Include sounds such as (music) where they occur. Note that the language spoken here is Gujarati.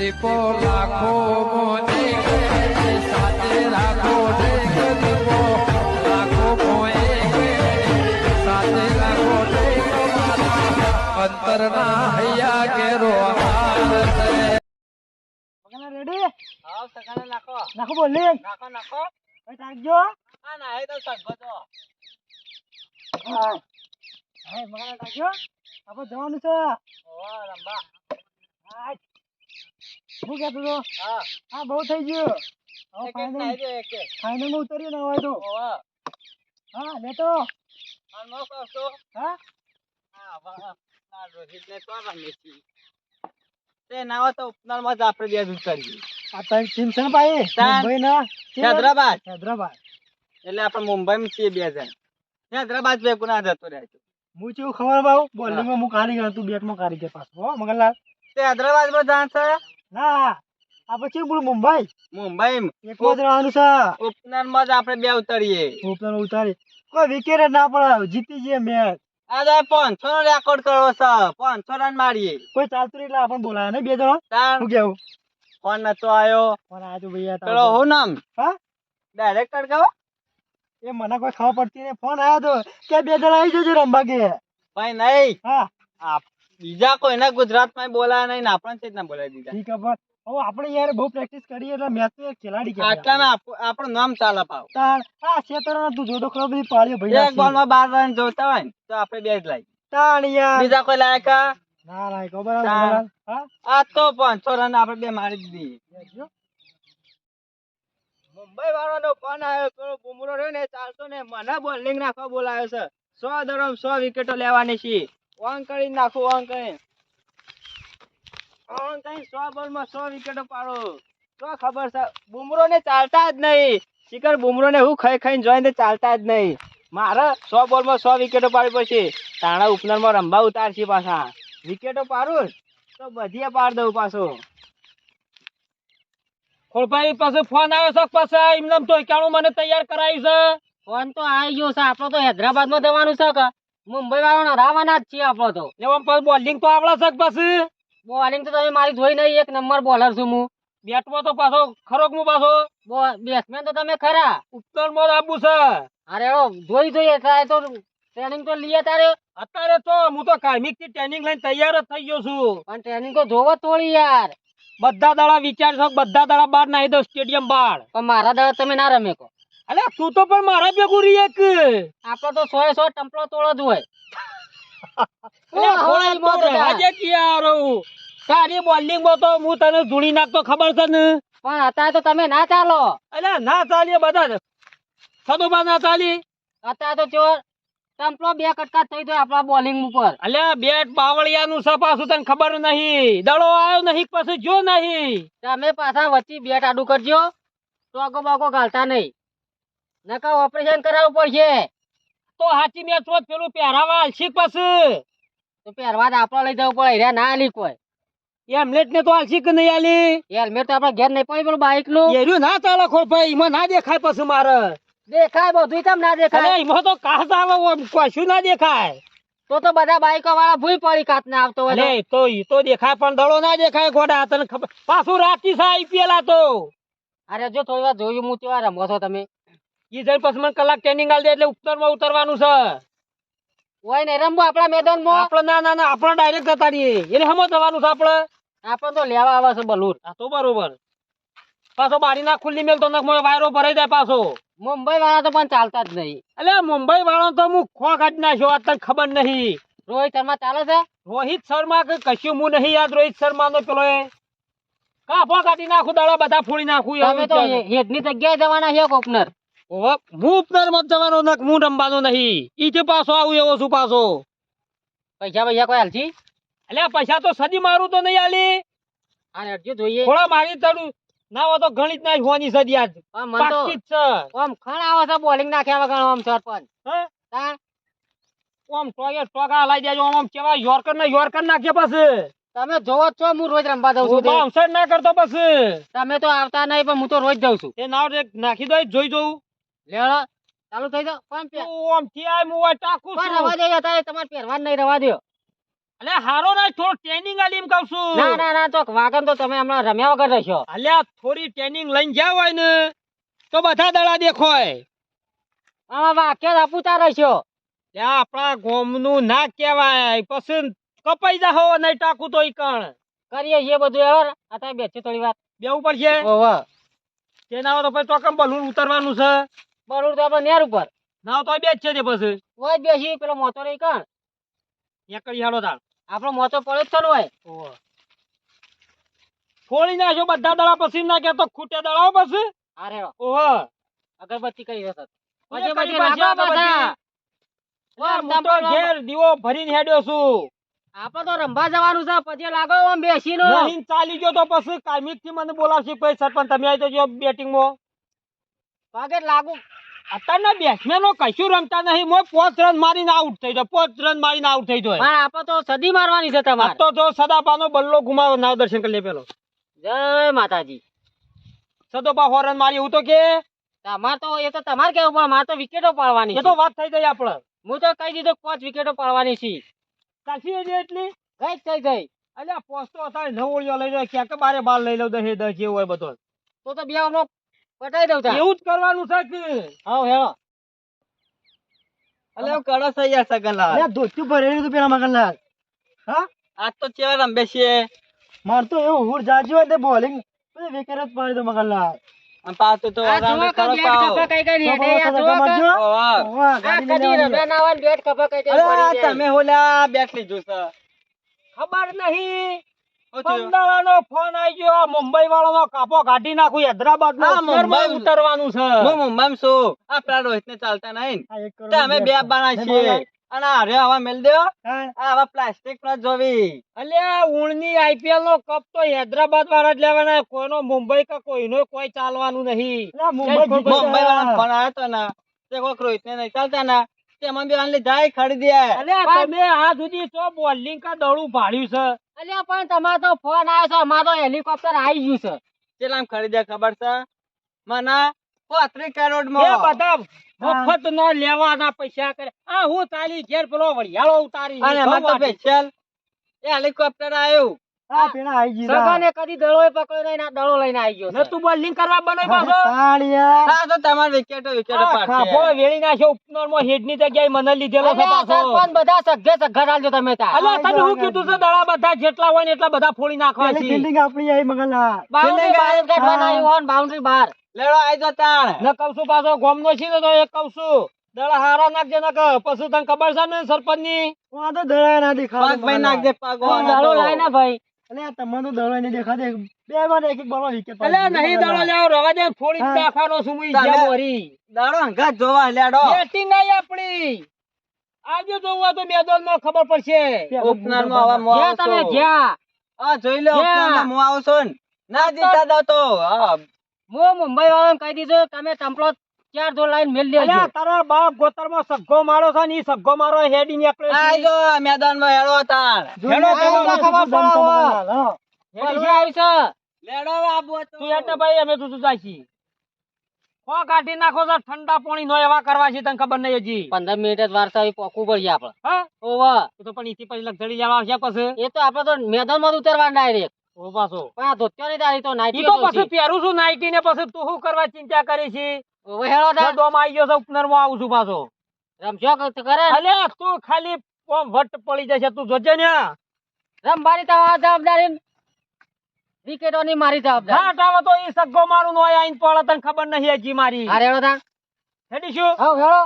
દીપો લાખો મોને સાથે રાખો દીપો લાખો મોએ સાથે રાખો અંતરના હૈયા કેરો રેડી આવ સકાને નાખો. નાખો બોલી. નાખો નાખો. ભાઈ તાકજો આ ના એ તો સગો તો હા હા બગાના તાકજો આપણે જવાનું છે. ઓ રંબા હા હું કહેતો તો હા. બહુ થઈ ગયું. ફાઇનલમાં ઉતરીએ ને હોય તો. હા. ને તો રમે છે તે નાવા તો ઉપનારમાં જ આપણે બે દૂધ આ તારી ટીમ છે ને ભાઈ? મુંબઈ ના હૈદરાબાદ. હૈદરાબાદ. એટલે આપણે મુંબઈ માં છીએ બે જણ. હૈદરાબાદ બે ના જતો રહે હું ચેવું ખબર ભાવ? બોલિંગમાં હું કારીગર તું બેટમાં કારીગર પાછો હો મગનલાલ તે હૈદરાબાદમાં જાણ છે ના આ પછી બોલું મુંબઈ? મુંબઈ એકમાં જ રહેવાનું છે. ઉપનારમાં જ આપણે બે ઉતારીએ. ઓપનર ઉતારી કોઈ વિકેટ ના પડે જીતી જઈએ મેચ. આજે પાંચસો નો રેકોર્ડ કરવો છે. પાંચસો રન મારીએ. કોઈ ચાલતું એટલે આપણને બોલાયા ને બે જણો. શું કેવું ફોન નતો આવ્યો પણ આ ભૈયા પેલો હું નામ? હા? ડાયરેક્ટર કહો એ મને કોઈ ખબર પડતી નહીં. ફોન આવ્યો તો કે બે જણા આવી જજો રમવા કે ભાઈ નહીં. હા. આ બીજા કોઈને ગુજરાતમાં બોલાયા નહીં ને આપણને જ ના બોલાવી દીધા. ઠીક ખબર હવે આપણે યાર બહુ પ્રેક્ટિસ કરીએ એટલે મેચ તો એક ખેલાડી કે આટલા આપ- આપણું નામ ચાલા પાવ તાણ હા શેતર તું જોડો ખરો બધી પાળીઓ એક બોલમાં બાર રન જોતા હોય ને તો આપણે બે જ લાઈ તાણ યાર. બીજા કોઈ લાયકા ના ના. મગનલાલ? હા આ તો પાંચસો રન આપણે બે મારી દીધી. મુંબઈ મુંબઈ વાળાનો ફોન આવ્યો પેલો બુમરો રહ્યો ને ચાલતો ને મને બોલિંગ નાખવા બોલાયો છે. સો દરમ સો વિકેટો લેવાની છે. ઓન કરી નાખું ઓન કરી. ઓન કરી સો બોલમાં સો વિકેટો પાડો. તો ખબર છે બુમરો ને ચાલતા જ નહીં. શિખર બુમરો ને હું ખાઈ ખાઈને જોઈને ચાલતા જ નહીં. મારે સો બોલમાં સો વિકેટો પાડવી પડશે તાણા ઉપનરમાં રંભા ઉતારશે પાછા. વિકેટો પાડું તો બધીએ પાડ દઉં પાછો. ખોળભાઈ પાસે ફોન આવ્યો છે પાછા એમને તો એકાણું મને તૈયાર કરાવી છે? ફોન તો આવી ગયો છે આપણો તો હૈદરાબાદમાં જવાનું છે કે? મુંબઈ વાળા રાવાના જ છીએ આપડે તો. એમ પછી બોલિંગ તો આવડે છે પછી. બોલિંગ તો તમે મારી જોઈ નહીં એક નંબર બોલર છું હું. બેટમાં તો પાછો ખરો હું પાછો? બેટ્સમેન તો તમે ખરા. ઉત્તરમાં જ આપવું છે. અરે જોઈ જોઈએ ટ્રાય તો ટ્રેનિંગ તો લઈએ તારે. અત્યારે તો હું તો કાયમિકથી ટ્રેનિંગ લઈને તૈયાર જ થઈ ગયો છું. પણ ટ્રેનિંગ તો જોવો થોડી યાર. બધા દાડા વિચાર છો બધા દાડા બહાર નાહી દો સ્ટેડિયમ બહાર. પણ મારા દાડા તમે ના રમે કો અલે તું તો પણ મારા ભેગું રહી એક. આપણો તો સો સો ટંપલો તોડો જ હોય. (laughs) તારી બોલિંગમાં તો હું? તને ધૂળી નાખતો ખબર છે ને? પણ અત્યારે તો તમે ના ચાલો. અલે ના ચાલીએ બધા સદુબા ના ચાલી? અત્યારે તો ચોર ટંપલો બે કટકા થઈ ગયો આપણા બોલિંગ ઉપર. અલ્યા બેટ બાવળિયાનું છે પાછું તને ખબર નહીં. દડો આવ્યો નહીં પછી જો નહીં. તમે પાછા વચ્ચે બેટ આડું કરજો. ટોકો બાકો ગાલતા નહીં. નકા ઓપરેશન કરાવવું પડશે. તો હાચી મેં છો પેલું પહેરાવા આલસી પછી. તો પહેરવા તો લઈ જવું પડે રે ના આલી કોઈ. હેલ્મેટ ને તો આલસી કે નહીં આલી? હેલ્મેટ તો આપડે ઘેર નહીં પડે પેલું બાઈકનું એર્યું ના ચાલે ખોર ભાઈ એમાં ના દેખાય પછી મારે. દેખાય બધું કેમ ના દેખાય? એમાં તો કાચ આવે કશું ના દેખાય. તો તો બધા બાઈકો વાળા ભૂલ પડી કાત ને આવતો હોય તો. ઈ તો દેખાય પણ દડો ના દેખાય ગોડા તને ખબર. પાછું રાતી સા આઈપીએલ તો. અરે જો થોડી વાર જોયું હું તેવા રમો છો તમે? ઈ જઈને પછી મને કલાક ટ્રેનિંગ આલ દે એટલે ઉત્તરમાં ઉતરવાનું છે. હોય ને રમવું આપડા મેદાનમાં આપણે ના ના ના આપણે ડાયરેક્ટ જતા રહીએ. એટલે હમો જવાનું છે આપણે. આપણે તો લેવા આવે છે બલૂર આ તો બરોબર. પાછો બારી ના ખુલ્લી મેલ તો વાયરો ભરાઈ જાય પાછો. મુંબઈ વાળા તો પણ ચાલતા જ નહીં. એટલે મુંબઈ વાળો તો હું ખો કાઢી નાખ્યો આ તને ખબર નહીં. રોહિત શર્મા ચાલે છે? રોહિત શર્મા કે કશું હું નહીં યાદ રોહિત શર્મા નો પેલો એ. કાફો કાઢી નાખું દાડા બધા ફોડી નાખું તમે તો છે. જગ્યાએ જવાના છે ઓપનર હું ઉપનર મત જવાનો નક હું રમવાનો નહીં. ઈ જે પાછો આવું એવો છું પાછો. પૈસા પૈસા કોઈ હાલશી? એટલે પૈસા તો સદી મારું તો નહીં આલી અને હટજો જોઈએ. થોડા મારી તડું ના હોય તો ગણિત ના જ સદી આજ. પણ મન તો પાકી જ છે. આમ ખણ આવે છે બોલિંગ નાખ્યા વગર સરપંચ હા? ટોકા હલાઈ દેજો આમ કેવા યોર્કર ને યોર્કર નાખીએ પછી. તમે જોવો છો હું રોજ રમવા જઉં છું બાઉન્સર ના કરતો પછી. તમે તો આવતા નહીં પણ હું તો રોજ જઉં છું. એ એક નાખી દો જોઈ જોઉં. ચાલુ થઈ જાઓ પણ આમ થી આય હું આ ટાકું પણ રવા દો અત્યારે તમારે પહેરવા નહીં રવા દો અલે હારો ના થોડો ટ્રેનિંગ આલી એમ કહું છું. ના ના ના તો વાગન તો તમે હમણાં રમ્યા વગર રહેશો. અલ્યા થોડી ટ્રેનિંગ લઈને ગયા હોય ને તો બધા દડા દેખોય. આમાં વાક્ય આપુતા રહેશો. ત્યાં આપણા ગોમનું ના કહેવાય પછી કપાઈ જાહો નહીં ટાકું તો ઈ કણ. કરીએ છીએ બધું એવર અત્યારે બેસીએ થોડી વાર બેવું પડશે ઓહો. તેના તો પછી ચોકમ બલૂન ઉતરવાનું છે. બરોબર તો આપણે નેર ઉપર. ના તો બે જ છે તે પછી. હોય બેસી પેલો મોતો રહી કણ? કરી હાલો તાણ આપણો મોતો પડે જ ને હોય ફોડી નાખ્યો બધા દડા પછી ના કે તો ખૂટે દડાઓ પછી. અરે ઓહો. અગરબત્તી કરી હશે. પછી પછી લાગો પાછા. ઓય, હું તો આમ ઘેર દીવો ભરીને હેડ્યો છું. આપણે તો રંભા જવાનું છે પછી લાગો આમ બેસીને. નહીં ચાલી ગયો તો પછી કાયમિકથી મને બોલાવશે પછી સરપંચ તમે આવી જજો બેટિંગમાં લાગુ અત્યારના બેટ્સમેનો કશું રમતા નહીં. મોય પાંચ રન મારીને આઉટ થઈ જાય. પાંચ રન મારીને આઉટ થઈ જાય. પણ આપણે તો સદી મારવાની છે તમારે. તો જો સદાપાનો બલ્લો ગુમાવો નાવ દર્શન કરી લે પેલો. જય માતાજી. સદોપા હો રન મારી એવું તો કે? તમાર તો એ તો તમારે કેવું પણ મારે તો વિકેટો પાડવાની એ તો વાત થઈ જાય આપણે. હું તો કહી દીધું પાંચ વિકેટો પાડવાની છે. કાશી એની એટલી? ગઈ થઈ ગઈ. અલ્યા પોસ્તો અત્યારે નવોળિયો લઈ લો. ક્યાંક બારે બાર લઈ લઉં દહે દસ જેવું હોય બધો. તો તો બે પટાઈ દઉં તાર. એવું જ કરવાનું છે કે? હાવ હેળો અલે હું કરો સગનલાલ. અરે ધોતું ભરેલું હતું પેલા મગનલાલ. હા? આજ તો ચેવા રંબે છે? માર તો એવું હુર જાજુ તે બોલિંગ. વિકેટ જ પાડી દો મગનલાલ. આમ પાછું તો આ રમે જુઓ કે ખરો બેટ પાવ. કઈ કઈ. હેડે, આ. વાહ, આ કદી આવી ના હોય બેટ કપા કઈ કઈ અરે. તમે હોલ્યા બેટ લીધું છે. ખબર નહીં. શું ફોન આવી ગયો. મુંબઈ વાળાનો કાપો કાઢી નાખું. હૈદરાબાદ હા, મુંબઈ. ઉતરવાનું છે. હું મુંબઈમાં છું. આપણા રોહિત ને ચાલતા નહીં. આ એક કરોડ તે અમે બે બાણા છીએ. અને હારે હવા મેલ દેવો આવા પ્લાસ્ટિક નો જોવી. અલ્યા ઉણની આઈપીએલ નો કપ તો હૈદરાબાદ વાળા જ લેવાના. કોઈનો મુંબઈ કે કોઈનો કોઈ ચાલવાનું નહીં. મુંબઈ. વાળા ફોન આવ્યો તો ને. તે રોહિત ને નહીં ચાલતા ને. તેમાં બે આને જાય ખરીદી અલ્યા તમે આ સુધી તો બોલિંગ કા દડું ભાડ્યું છે? અલ્યા પણ તમારે તો ફોન આવ્યો છે અમારે હેલિકોપ્ટર આવી ગયું છે. કેટલામ ખરીદ્યા ખબર છે? મને પોત્રીસ કરોડ એ માં બધા મફત નો લેવાના પૈસા કરે. આ હું તારી ઘેર પેલો વડિયાળો ઉતારી અને તો સ્પેશિયલ હેલિકોપ્ટર આવ્યું આ પેલા આઈ ગયા. સગાને કદી દડો પકડ્યો નહીં ને આ લઈને આવી ગયો ને તું બોલિંગ કરવા બને પાછો. તાળિયા. હા તો તમારે વિકેટો વિકેટો આ ખાફો વેળી નાખ્યો ઉપનરમાં હેડની જગ્યાએ મને લીધેલો છે પાછો. સરપંચ બધા સગ્ગે સગ્ગા ચાલજો તમે તાર અલ્યા તને હું કીધું છે દડા બધા જેટલા હોય ને એટલા બધા ફોડી નાખવા છે. ફિલ્ડિંગ આપણી આવી. બાઉન્ડ્રી બહાર કાઢવાના લેડો આવી જો તાણ ને કહું છું પાછો ગોમનો છે તો એક કહું છું. દડા હારા નાખજે ને કે પછી તને ખબર છે ને સરપંચની હું આ તો દળાય ના દેખાવ ભાઈ નાખજે પગ દડો. લાય ને ભાઈ. અલ્યા, તમને તો દળાય નહીં દેખાડે. બે વાર એક એક બોલમાં વિકેટ અલે નહીં દડો મગનલાલ. રવા દે ફોડી જ. નાખવાનો છું હું તમે- જ્યાં વરી દાડો હંગાત જોવા લેડો બેટિંગ આઈ આપણી આજે જોવા તો મેદાનમાં ખબર પડશે ઓપનરમાં હવા મો આવશો તમે આવશો. આ જોઈ લો. ઓપનરમાં મો આવશો ના જીતા દો તો હા મો મુંબઈ વાળાને કહી દીધું તમે ટમ્પલો ચાર જો લાઈન મેલ દેજો. અલ્યા તારા બાપ ગોતરમાં સગ્ગો મારો છે ને ઈ સગ્ગો મારો હેડી ને એકલો આઈ જો મેદાનમાં હેડો તાર. હેડો તો ખબર પડે. હેડી બોલવા છે. લેડો આબુ તું. હેડ ભાઈ અમે તું તું જાશી. કો કાઢી નાખો તો ઠંડા પાણી નો એવા કરવા છે તને ખબર નહીં હજી. પંદર મિનિટ જ વારસા આવી પોકું પડી પડશે આપડે હા? ઓવા. તો પણ ઈથી પછી લગઝડી જવા આવશે પછી. એ તો આપડે તો મેદાનમાં ઉતરવા ડાયરેક્ટ ઓ પાછો. પણ આ ધોત્યો નહીં તારી તો નાઈટી તો પછી પહેરું છું નાઈટી ને પછી તું શું કરવા ચિંતા કરી છે? હેળો તાર. દોમ આવી ગયો છે ઉપનરમાં આવું છું પાછો. રમશો કરે? અલે તું ખાલી ઓમ વટ પડી જશે તું જોજે ને. રમવાની આ જવાબદારી વિકેટો ની મારી જવાબદારી. હા આવે તો ઈ સગ્ગો મારું નો આઈન પડે તને ખબર નહીં હજી મારી. અરે રેડો તાર હેડી શું? હા હેળો.